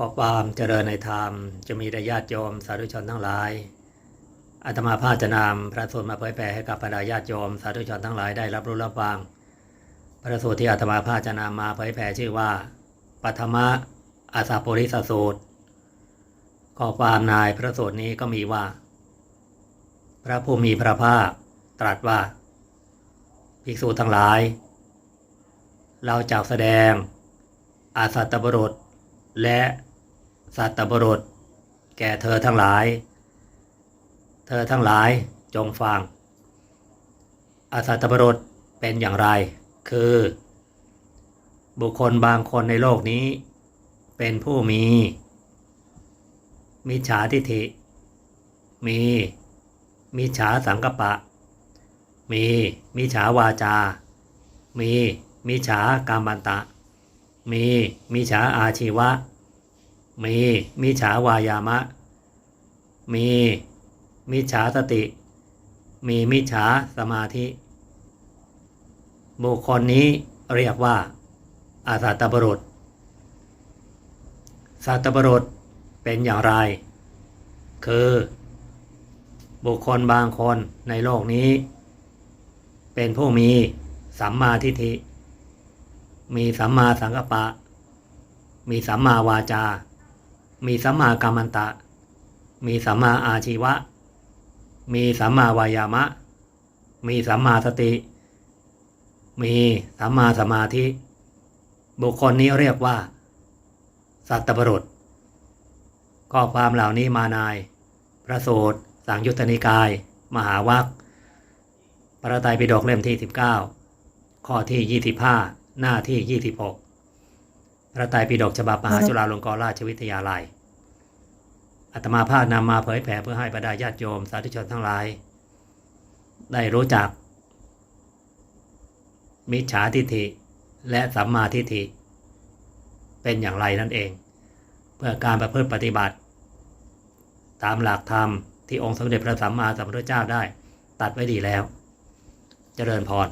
ขอความเจริญในธรรมจะมีแด่ญาติโยมสาธุชนทั้งหลาย อาตมาภาจะนำพระสูตรมาเผยแผ่ให้กับบรรดาญาติโยมสาธุชนทั้งหลายได้รับรู้รับฟัง พระสูตรที่อาตมาภาจะนำมาเผยแผ่ชื่อว่าปัทมะอาสาปุริสสูตร ข้อความในพระสูตรนี้ก็มีว่า พระผู้มีพระภาคตรัสว่า ภิกษุทั้งหลาย เราจะแสดงอาสัตตบรุษและ สัตตบรุษ แก่เธอทั้งหลาย เธอทั้งหลายจงฟังอาสัตตบรุษเป็นอย่างไร คือ บุคคลบางคนในโลกนี้ เป็นผู้มี มิจฉาทิฐิ มี มิจฉาสังกปะ มี มิจฉาวาจา มี มิจฉากรรมันตะ มี มิจฉาอาชีวะ มีมิจฉาวายามะ มีมิจฉาสติ มีมิจฉาสมาธิ บุคคลนี้เรียกว่า อาสัตบรุษสัตตบรุษเป็นอย่างไร คือ บุคคลบางคนในโลกนี้ เป็นผู้มีสัมมาทิฏฐิ มีสัมมาสังกัปปะ มีสัมมาวาจา มีสัมมากัมมันตะ มีสัมมาอาชีวะ มีสัมมาวายามะ มีสัมมาสติ มีสัมมาสมาธิ บุคคลนี้เรียกว่า สัตตบรุษข้อความเหล่านี้มานาย พระสูตรสังยุตตนิกาย มหาวัคพระไตรปิฎกเล่มที่ 19 ข้อที่ 25 หน้าที่ 26 พระไตรปิฎกฉบับมหาจุฬาลงกรณราชวิทยาลัยอาตมาภาพนำมาเผยแผ่เพื่อให้บรรดาญาติโยมสาธุชนทั้งหลาย ได้รู้จัก มิจฉาทิฏฐิและสัมมาทิฏฐิ เป็นอย่างไรนั่นเอง เพื่อการประพฤติปฏิบัติ ตามหลักธรรมที่องค์สมเด็จพระสัมมาสัมพุทธเจ้าได้ ตัดไว้ดีแล้วเจริญพร